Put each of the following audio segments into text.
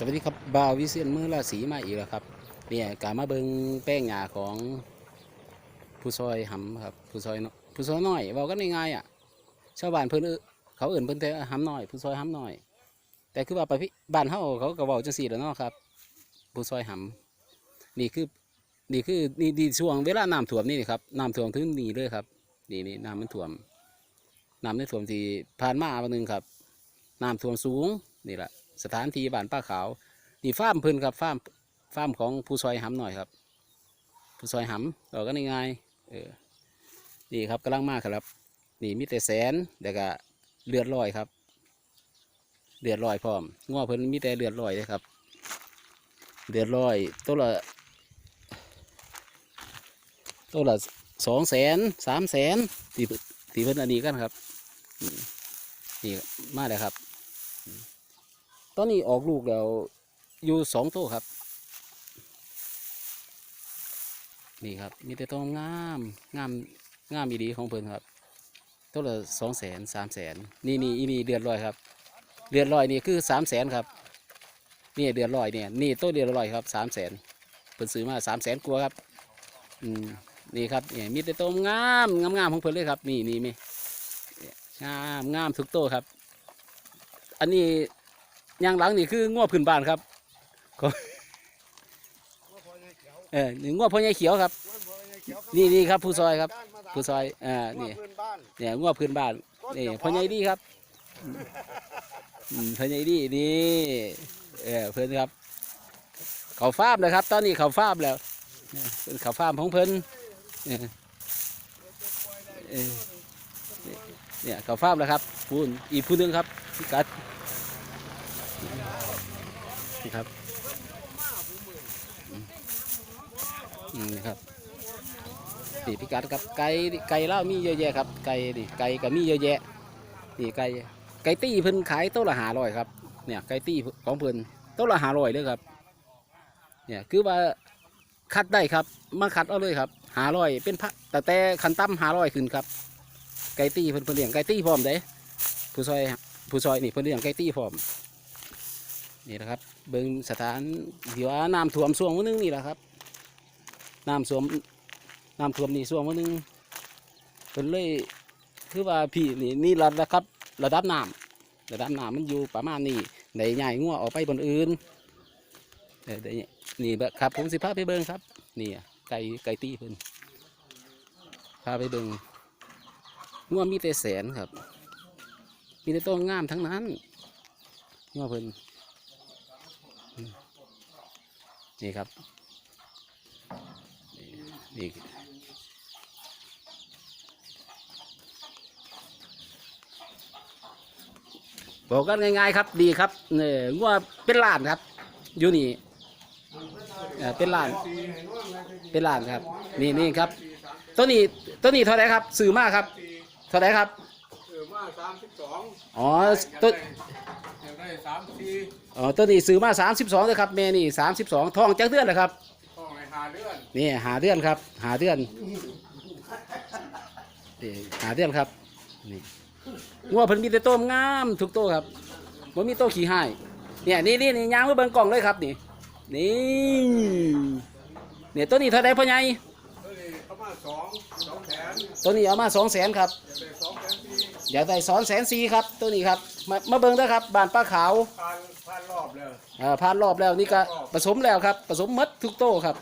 สวัสดีครับบาววิเซียนมือราศีมาอีกแล้วครับเนี่ยกามาเบิงแป้งหยาของผู้ซอยหำครับผู้ซอยผู้ซอยน้อยเว้ากันง่ายๆอะชาวบ้านเพิ่นเอิ้นเขาเอื่นเพิ่นแต่หำน้อย ผู้ซอยหำน้อย แต่คือว่าไปพี่บ้านเฮาเขาก็เว้าจังซี่แล้วเนาะครับ ผู้ซอยหำนี่คือนี่คือนี่ดีช่วงเวลาน้ำท่วมนี่นะครับน้ำท่วมถึงนี่เลยครับนี่นี่น้ำมันท่วมน้ำในท่วมที่ผ่านมาวันหนึ่งครับน้ำท่วมสูงนี่แหละ สถานที่บ้านป้าขาวนี่ฟาร์มเพิ่นครับฟาร์มฟาร์มของผู้ซอยหำหน่อยครับ ผู้ซอยหำเราก็ง่ายๆเออนี่ครับกำลังมากครับ นี่มีแต่แสนแต่ก็เลือดลอยครับ เลือดลอยพร้อมง้อเพิ่นมีแต่เลือดลอยเลยครับ เลือดลอยตัวละตัวละสองแสนสามแสนที่เพิ่นที่เพิ่นอันนี้กันครับนี่มาเลยครับ ตอนนี้ออกลูกแล้วอยู่สองตัวครับ นี่ครับ มีแต่ตัวงามงามงามอีดีของเพิ่นครับตัวละสองแสนสามแสนนี่นี่อีนี่เดือดลอยครับ เดือดลอยนี่คือสามแสนครับนี่เดือดลอยเนี่ยนี่ตัวเดือดลอยครับสามแสนเพิ่นซื้อมาสามแสนกว่าครับอืมนี่ครับเนี่ยมีแต่ตัวงามงามงามของเพิ่นเลยครับ นี่นี่มีเนี่งามงามทุกตัวครับ อันนี้ ยางหลังนี่คือง้อพื้นบ้านครับเออนี่ง้อพ่อใหญ่เขียวครับ นี่นี่ครับ ผู้ซอยครับ ผู้ซอยอ่านี่เนี่ยง้อพื้นบ้านนี่พ่อใหญ่ดีครับพ่อใหญ่ดีนี่เออเพิ่อนครับเขาฟาร์มนะครับ ตอนนี้เขาฟาร์มแล้วเป็นเขาฟาร์มของเพิ่นเออเออเนี่ยเขาฟาร์มแล้วครับพูนอีกผู้นึงครับกัด นี่ครับอืมอืมนี่ครับนี่พิกัดครับไก่ไก่เล่ามีเยอะแยะครับไก่นี่ไก่ก็มีเยอะแยะนี่ไก่ไก่ตี้เพิ่นขายโต๊ะละหาร้อยครับเนี่ยไก่ตี้ของเพิ่นโต๊ะละหาร้อยเลยครับเนี่ยคือว่าคัดได้ครับมาคัดเอาเลยครับหาร้อยเป็นพักแต่แต่คันตั้มหาร้อยขึ้นครับ ไก่ตี้เพิ่นเพิ่นเลี้ยงไก่ตี้พร้อมเด้ผู้ซอยผู้ซอยนี่เพิ่นเลี้ยงไก่ตี้พร้อม นี่แหละครับ เบิ่งสถานที่ว่าน้ำท่วมช่วงวันนึงนี่แหละครับน้ำท่วมน้ำท่วมนี่ช่วงวันนึงเป็นเลยคือว่าพี่นี่นี่ระดับครับ ระดับน้ำระดับน้ำมันอยู่ประมาณนี้ในใหญ่งัวออกไปบนอื่นเดี๋ยวนี้นี่แบบครับผมสิพาไปเบิ่งครับนี่ไก่ไก่ตีเพิ่นพาไปเบิ่งงัวมีแต่แสนครับ มีแต่ตัวงามทั้งนั้นงัวเพิ่น นี่ครับนี่นี่บอกกันง่ายๆครับดีครับเนี่ยงัวเป็นล้านครับ อยู่นี่เอ่อเป็นล้าน เป็นล้านครับ นี่นี่ครับตัวนี้ตัวนี้เท่าไหรครับสื่อมากครับ เท่าไหรครับเออมาสามสิบสองอ๋อตัวอยากได้ สามสี่อ๋อตัวนี้ซื้อมา32เลยครับแม่นี่32ทองจักเดือนเลยครับต้องให้หาเดือนนี่หาเดือนครับ หาเดือนนี่หาเดือนครับนี่งัวเพิ่นมีแต่โต้มงามทุกโตวครับบ่มีโตขี้ให้เนี่ยนี่นี่นี่ยางมาเบิ่งกล่องเลยครับนี่นี่เนี่ยตัวนี้เท่าไดพ่อใหญ่ตัวนี้เขามาสองสองแสนตัวนี้เอามา2 0 0 0 0 0ครับอยากได้สองแสนสี่อยากได้2 0 0 0 0 0ครับตัวนี้ครับ มามาเบิ่งเด้อครับบ้านป้าขาวผ่านผ่านรอบเลยอ่าผ่านรอบแล้วนี่ก็ผสมแล้วครับผสมหมดทุกโตวครับ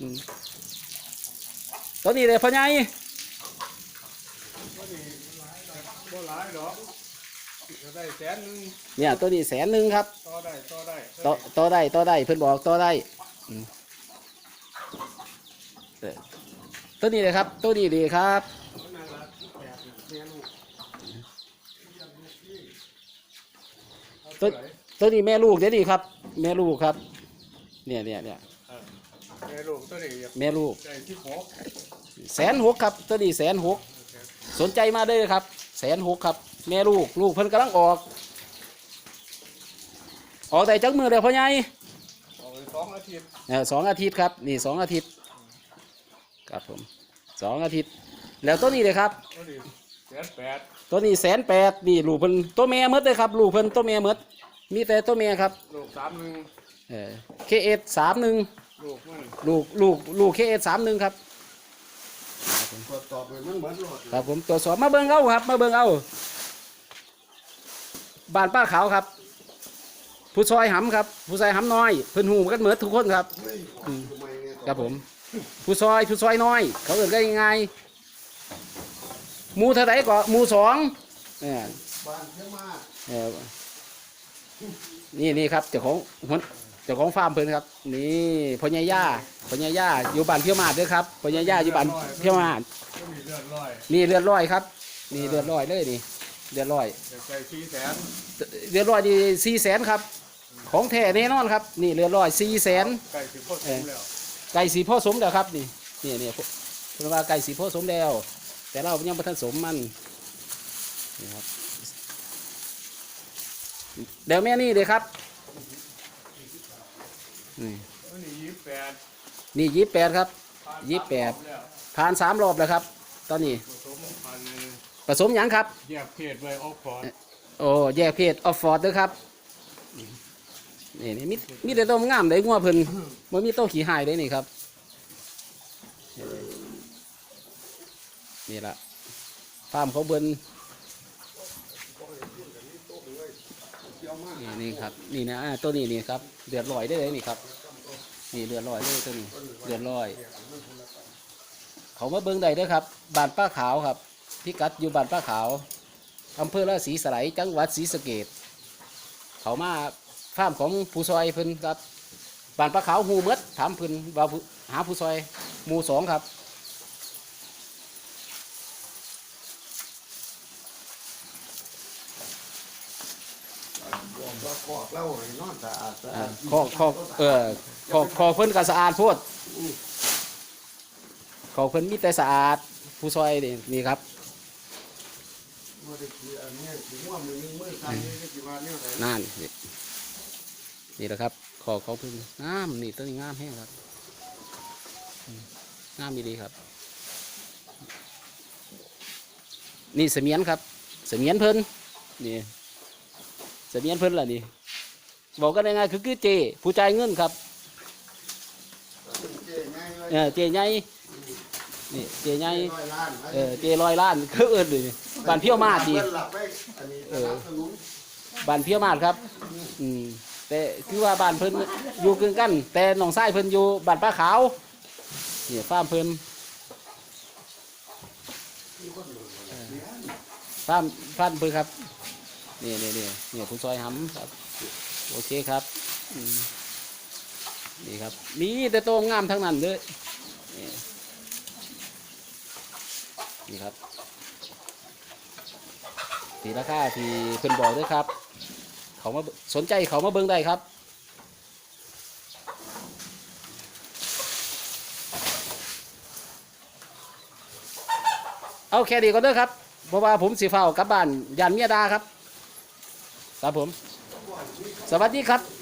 อืมตัวนี้เลยพ่อใหญ่ตัวนี้บ่หลายหรอกอยากได้แสนหนึ่งเนี่ยตัวนี้แสนหนึ่งครับต่อได้ต่อได้ต่อต่อได้ต่อได้เพิ่นบอกต่อได้อืมเออตัวนี้เลยครับตัวนี้ดีครับ นั่นละแปดเมียลูก ตัวตัวนี้แม่ลูกเดี๋ยวนี้ครับ แม่ลูกครับ เนี่ยเนี่ยเนี่ยเมียลูกตัวนี้อยากแม่ลูกได้ที่หกแสนหกครับตัวนี้แสนหกสนใจมาได้เลยครับ แสนหกครับ แม่ลูกลูกเพิ่นกำลังออก ออกแต่จักมือเลยพ่อใหญ่ออกไปสองอาทิตย์เออสองอาทิตย์ครับ นี่สองอาทิตย์ ครับผมสองอาทิตย์ แล้วตัวนี้เลยครับตัวนี้ แสนแปดตัวนี้แสนแปดนี่ลูกเพิ่นตัวแม่หมดเลยครับลูกเพิ่นตัวแม่หมดมีแต่ตัวเมียครับลูกสามหนึ่งเออเคเอสสามหนึ่งลูกมันลูกลูกลูกเคเอสสามหนึ่งครับตรวจสอบเลยมันเหมือนรถครับผมตรวจสอบมาเบิ่งเอาครับ มาเบิ่งเอาบ้านป้าขาวครับ ผู้ซอยหำครับ ผู้ซอยหำน้อยเพิ่นหูกันเหมือนทุกคนครับเฮ้ยทำไมเนี่ยครับผม ผู้ซอยผู้ซอยน้อย เขาเอิ้นกันยังไง หมูเท่าไหร่ก็หมูสองเออบ้านเชื่อมาเออนี่นี่ครับเจ้าของหัวเจ้าของฟาร์มเพิ่นครับ นี่พ่อใหญ่ย่าพ่อใหญ่ย่าอยู่บ้านเพียวมาดเด้วยครับพ่อใหญ่ย่าอยู่บ้านเพียวมาดก็มีเลือดลอยนี่เลือดร้อยครับ นี่เลือดร้อยเลยนี่เลือดร้อยเด็กใจชี้แสนเลือดร้อยดีสี่แสนครับ ของแท้แน่นอนครับ นี่เลือดร้อยสี่แสนไก่สิบพ่อสมแล้วไก่สีพ่อสมแล้วครับ นี่นี่นี่เพิ่นว่าไก่สีพ่อสมแล้ว แต่เรายังไม่ทันสมมันนี่ครับเดี๋ยวแม่นี่เลยครับ นี่อันนี้ยี่สิบแปดนี่ยี่แปดครับผ่านยี่สิบแปดรอบแล้วผ่านสามรอบแล้วครับ ตอนนี้ ผสมพันธุ์ผสมหยังครับ แยกเพศไว้ออกพอร์ตโอ้แยกเพศออฟฟอร์ดด้วยครับนี่นี่มีมีแต่ตัวงามเลยงัวเพิ่นมันมีโต้ขี่หายเลยนี่ครับ นี่ละฟามเขาเบิ้นนี่นี่ครับ นี่นะตัวนี้นี่ครับเลือดลอยได้เลยนี่ครับ นี่เลือดลอยเลยตัวนี้เลือดลอย เขามาเบิ้งได้เด้อครับบ้านป้าขาวครับพิกัดอยู่บ้านป้าขาวอำเภอราศีสไลยจังหวัดศรีสะเกดเขามาฟาร์มของผู้ซอยเพิ่นครับบ้านป้าขาวหูเมดถามเพิ่นว่าหาผู้ซอยหมู่สองครับ บอกว่าคอกเล่าให้นอนสะอาดสะอ่าอาดขอขอเออขอขอเพิ่นก็สะอาดโพดขอกเพิ่นมีแต่สะอาด ผู้ซอยนี่นี่ครับนั่นนี่แหละครับขอเขาเพิ่งงามนี่ต้นงามแห้งครับงามดีครับ นี่เสมียนครับ เสมียนเพิ่นนี่ เสมียนเพิ่นล่ะนี่บอกกันยังไงคือคือเจ ผู้จ่ายเงินครับเจ๊ง่ายเลยเออเจใหญ่นี่เจใหญ่ร้อยล้านเออเจร้อยล้านคือเอิญเลยบ้านเพี้ยวมาดดีเพิ่นหลับไว้อันนี้สนับสนุนบ้านเพี้ยวมาดครับ อืมแต่คือว่าบ้านเพิ่นอยู่กึ่งกัน แต่หนองไส้เพิ่นอยู่บ้านป้าขาวนี่ฟาร์มเพิ่นฟาร์มฟาร์มเพิ่นครับ นี่นี่นี่นี่ยผู้ซอยหำครับ โอเคครับนี่ครับ มีแต่โตวงามทั้งนั้นเลยนี่นี่ครับสีราคาที่เพิ่นบอกด้วยครับ เขามาสนใจเขามาเบิ่งได้ครับเอาแค่นี้ก็เด้อครับเพราะว่าผมสิเฝ้ากลับบ้านยันเมียดาครับ ครับผม สวัสดีครับ